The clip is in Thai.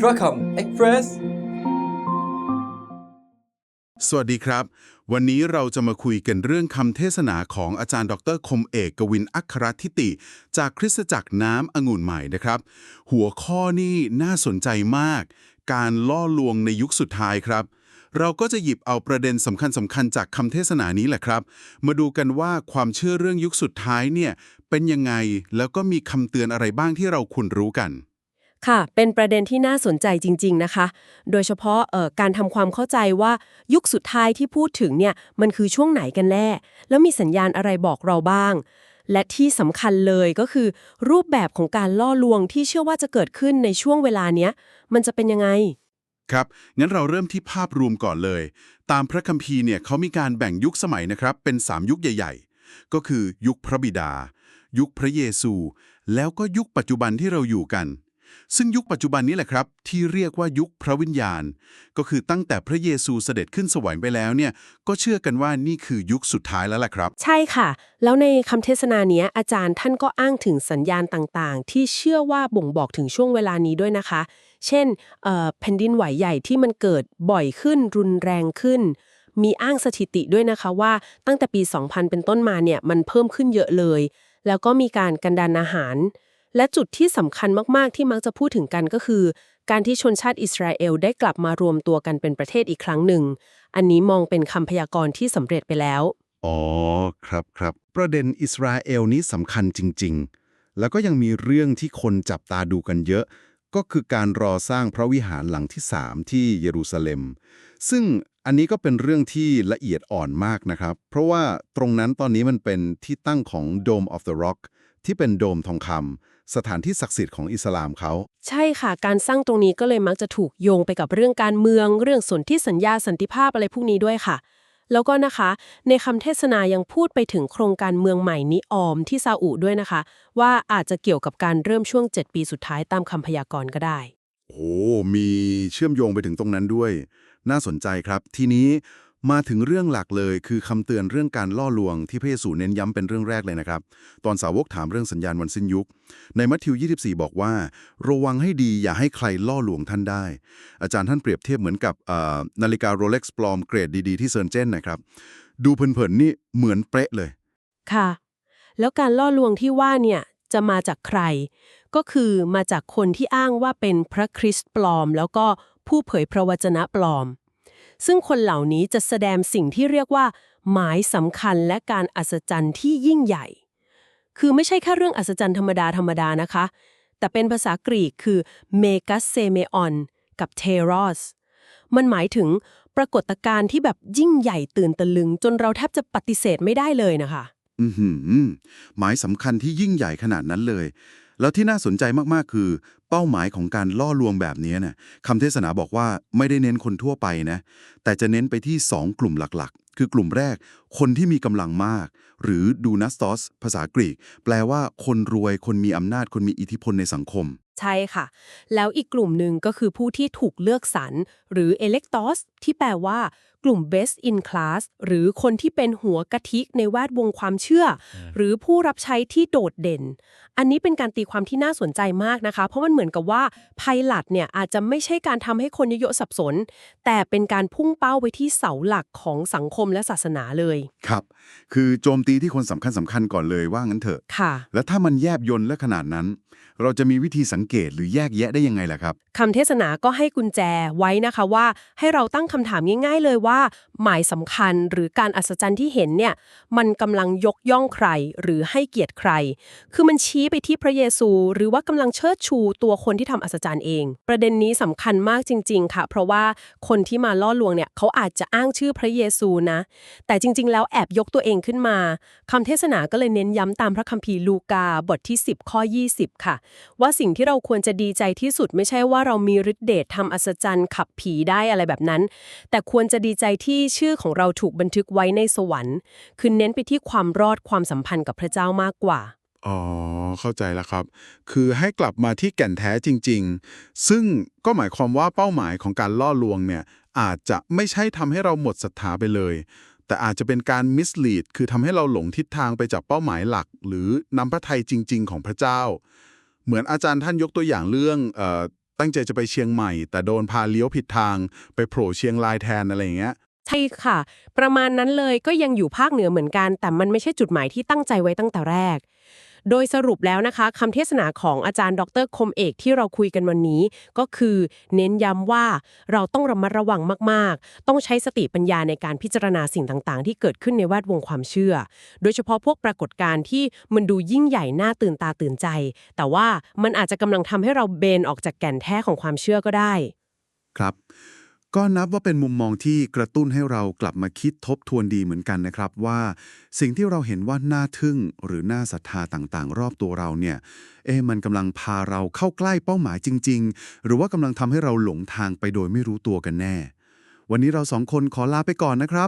ดราคัมเอ็กเพรสสวัสดีครับ วันนี้เราจะมาคุยกันเรื่องคำเทศนาของอาจารย์ ดรคมเอกกวินอัครทิติ จากคริสตจักรน้ำองุ่นใหม่นะครับ หัวข้อนี้น่าสนใจมาก การล่อลวงในยุคสุดท้ายครับ เราก็จะหยิบเอาประเด็นสำคัญสำคัญๆจากคำเทศนานี้แหละครับ มาดูกันว่าความเชื่อเรื่องยุคสุดท้ายเนี่ยเป็นยังไงแล้วก็มีคำเตือนอะไรบ้างที่เราควรรู้กัน ค่ะ เป็นประเด็นที่น่าสนใจจริง ๆ นะคะ โดยเฉพาะเอ่อการทำความเข้าใจว่ายุคสุดท้ายที่พูดถึงเนี่ยมันคือช่วงไหนกันแน่ แล้วมีสัญญาณอะไรบอกเราบ้าง และที่สำคัญเลยก็คือ รูปแบบของการล่อลวงที่เชื่อว่าจะเกิดขึ้นในช่วงเวลาเนี้ยมันจะเป็นยังไง ครับ งั้นเราเริ่มที่ภาพรวมก่อนเลย ตามพระคัมภีร์เนี่ยเขามีการแบ่งยุคสมัยนะครับ เป็น 3 ยุคใหญ่ ๆ ก็คือยุคพระบิดา ยุคพระเยซู แล้วก็ยุคปัจจุบันที่เราอยู่กัน ซึ่งยุคปัจจุบันนี้แหละครับ ที่เรียกว่ายุคพระวิญญาณ ก็คือตั้งแต่พระเยซูเสด็จขึ้นสวรรค์ไปแล้วเนี่ยก็เชื่อกันว่านี่คือยุคสุดท้ายแล้วล่ะครับ ใช่ค่ะ แล้วในคำเทศนาเนี้ยอาจารย์ท่านก็อ้างถึงสัญญาณต่างๆ ที่เชื่อว่าบ่งบอกถึงช่วงเวลานี้ด้วยนะคะ เช่นแผ่นดินไหวใหญ่ที่มันเกิดบ่อยขึ้นรุนแรงขึ้นมีอ้างสถิติด้วยนะคะว่าตั้งแต่ปี 2000 เป็นต้นมาเนี่ยมันเพิ่มขึ้นเยอะเลย แล้วก็มีการกันดานอาหาร และจุดที่สำคัญมากๆ ที่มักจะพูดถึงกันก็คือ การที่ชนชาติอิสราเอลได้กลับมารวมตัวกันเป็นประเทศอีกครั้งหนึ่ง อันนี้มองเป็นคำพยากรณ์ที่สำเร็จไปแล้ว อ๋อ ครับครับ ประเด็นอิสราเอลนี้สำคัญจริง ๆ แล้วก็ยังมีเรื่องที่คนจับตาดูกันเยอะ ก็คือการรอสร้างพระวิหารหลังที่3ที่เยรูซาเล็ม ซึ่งอันนี้ก็เป็นเรื่องที่ละเอียดอ่อนมากนะครับ เพราะว่าตรงนั้นตอนนี้มันเป็นที่ตั้งของ Dome of the Rock ที่เป็นโดมทองคำ สถานที่ศักดิ์สิทธิ์ของอิสลามเขา ใช่ค่ะ การสร้างตรงนี้ก็เลยมักจะถูกโยงไปกับเรื่องการเมือง เรื่องสนธิสัญญาสันติภาพอะไรพวกนี้ด้วยค่ะ แล้วก็นะคะ ในคำเทศนายังพูดไปถึงโครงการเมืองใหม่นิออมที่ซาอุด้วยนะคะ ว่าอาจจะเกี่ยวกับการเริ่มช่วง 7 ปีสุดท้ายตามคำพยากรณ์ก็ได้ โอ้ มีเชื่อมโยงไปถึงตรงนั้นด้วย น่าสนใจครับ ทีนี้ มาถึงเรื่องหลักเลยคือคำเตือนเรื่องการล่อลวงที่พระเยซูเน้นย้ำเป็นเรื่องแรกเลยนะครับ ตอนสาวกถามเรื่องสัญญาณวันสิ้นยุค ในมัทธิว 24 บอกว่า ระวังให้ดีอย่าให้ใครล่อลวงท่านได้ อาจารย์ท่านเปรียบเทียบเหมือนกับนาฬิกาโรเล็กซ์ปลอมเกรดดีๆที่เซิร์นเจนนะครับดูเพลินๆนี่เหมือนเป๊ะเลย ค่ะ แล้วการล่อลวงที่ว่าเนี่ยจะมาจากใคร ก็คือมาจากคนที่อ้างว่าเป็นพระคริสต์ปลอม แล้วก็ผู้เผยพระวจนะปลอม ซึ่งคนเหล่านี้จะแสดงสิ่งที่เรียกว่า หมายสำคัญและการอัศจรรย์ที่ยิ่งใหญ่ คือไม่ใช่แค่เรื่องอัศจรรย์ธรรมดาธรรมดานะคะ แต่เป็นภาษากรีกคือเมกัสเซเมออนกับเทโรสมันหมายถึงปรากฏการณ์ที่แบบยิ่งใหญ่ตื่นตะลึง จนเราแทบจะปฏิเสธไม่ได้เลยนะคะ อืหมายสำคัญที่ยิ่งใหญ่ขนาดนั้นเลย แล้วที่น่าสนใจมากๆ คือ เป้าหมายของการล่อลวงแบบนี้นี่ยคำเทศนาบอกว่าไม่ได้เน้นคนทั่วไปนะ แต่จะเน้นไปที่ 2 กลุ่มหลักๆ คือกลุ่มแรก คนที่มีกำลังมาก หรือดูนัสตอส ภาษากรีก แปลว่าคนรวย คนมีอำนาจ คนมีอิทธิพลในสังคม ใช่ค่ะ แล้วอีกกลุ่มหนึ่งก็คือผู้ที่ถูกเลือกสรรหรือ electors ที่แปลว่า กลุ่ม best in class หรือคนที่เป็นหัวกะทิในแวดวงความเชื่อ หรือผู้รับใช้ที่โดดเด่น อันนี้เป็นการตีความที่น่าสนใจมากนะคะ เพราะมันเหมือนกับว่าไพลัดเนี่ยอาจจะไม่ใช่การทำให้คนเยอะๆสับสน แต่เป็นการพุ่งเป้าไปที่เสาหลักของสังคมและศาสนาเลย ครับ คือโจมตีที่คนสำคัญสำคัญก่อนเลยว่างั้นเถอะ ค่ะ แล้วถ้ามันแยบยนและขนาดนั้น เราจะมีวิธีสังเกตหรือแยกแยะได้ยังไงล่ะครับคำเทศนาก็ให้กุญแจไว้นะคะว่า ให้เราตั้งคำถามง่ายๆเลยว่าหมายสำคัญหรือการอัศจรรย์ที่เห็นเนี่ยมันกำลังยกย่องใครหรือให้เกียรติใคร คือมันชี้ไปที่พระเยซู หรือว่ากำลังเชิดชูตัวคนที่ทำอัศจรรย์เอง ประเด็นนี้สำคัญมากจริง ๆ ค่ะ เพราะว่าคนที่มาล่อลวงเนี่ยเขาอาจจะอ้างชื่อพระเยซูนะ แต่จริง ๆ แล้วแอบยกตัวเองขึ้นมาคำเทศนาก็เลยเน้นย้ำตามพระคัมภีร์ลูกาบทที่ 10 ข้อ 20 ค่ะ ว่าสิ่งที่เราควรจะดีใจที่สุดไม่ใช่ว่าเรามีฤทธิ์เดชทำอัศจรรย์ขับผีได้อะไรแบบนั้น แต่ควรจะดีใจที่ชื่อของเราถูกบันทึกไว้ในสวรรค์คือเน้นไปที่ความรอดความสัมพันธ์กับพระเจ้ามากกว่า อ๋อ เข้าใจแล้วครับ คือให้กลับมาที่แก่นแท้จริง ๆ ซึ่งก็หมายความว่าเป้าหมายของการล่อลวงเนี่ย อาจจะไม่ใช่ทำให้เราหมดศรัทธาไปเลย แต่อาจจะเป็นการมิสลีดคือทำให้เราหลงทิศทางไปจากเป้าหมายหลัก หรือนำพระทัยจริง ๆ ของพระเจ้า เหมือนอาจารย์ท่านยกตัวอย่างเรื่องเอ่อ ตั้งใจจะไปเชียงใหม่ แต่โดนพาเลี้ยวผิดทาง ไปโผล่เชียงรายแทนอะไรอย่างเงี้ย ใช่ค่ะ ประมาณนั้นเลยก็ยังอยู่ภาคเหนือเหมือนกัน แต่มันไม่ใช่จุดหมายที่ตั้งใจไว้ตั้งแต่แรก โดยสรุปแล้วนะคะคำเทศนาของอาจารย์ ดรคมเอกที่เราคุยกันวันนี้ ก็คือเน้นย้ำว่าเราต้องระมัดระวังมาก ๆ ต้องใช้สติปัญญาในการพิจารณาสิ่งต่าง ๆ ที่เกิดขึ้นในแวดวงความเชื่อ โดยเฉพาะพวกปรากฏการณ์ที่มันดูยิ่งใหญ่น่าตื่นตาตื่นใจ แต่ว่ามันอาจจะกำลังทำให้เราเบนออกจากแก่นแท้ของความเชื่อก็ได้ ครับ ก็นับว่าเป็นมุมมองที่กระตุ้นให้เรากลับมาคิดทบทวนดีเหมือนกันนะครับว่า สิ่งที่เราเห็นว่าน่าทึ่งหรือน่าศรัทธาต่างๆ รอบตัวเราเนี่ย เอ๊ะมันกำลังพาเราเข้าใกล้เป้าหมายจริง ๆ หรือว่ากำลังทำให้เราหลงทางไปโดยไม่รู้ตัวกันแน่ วันนี้เราสองคนขอลาไปก่อนนะครับ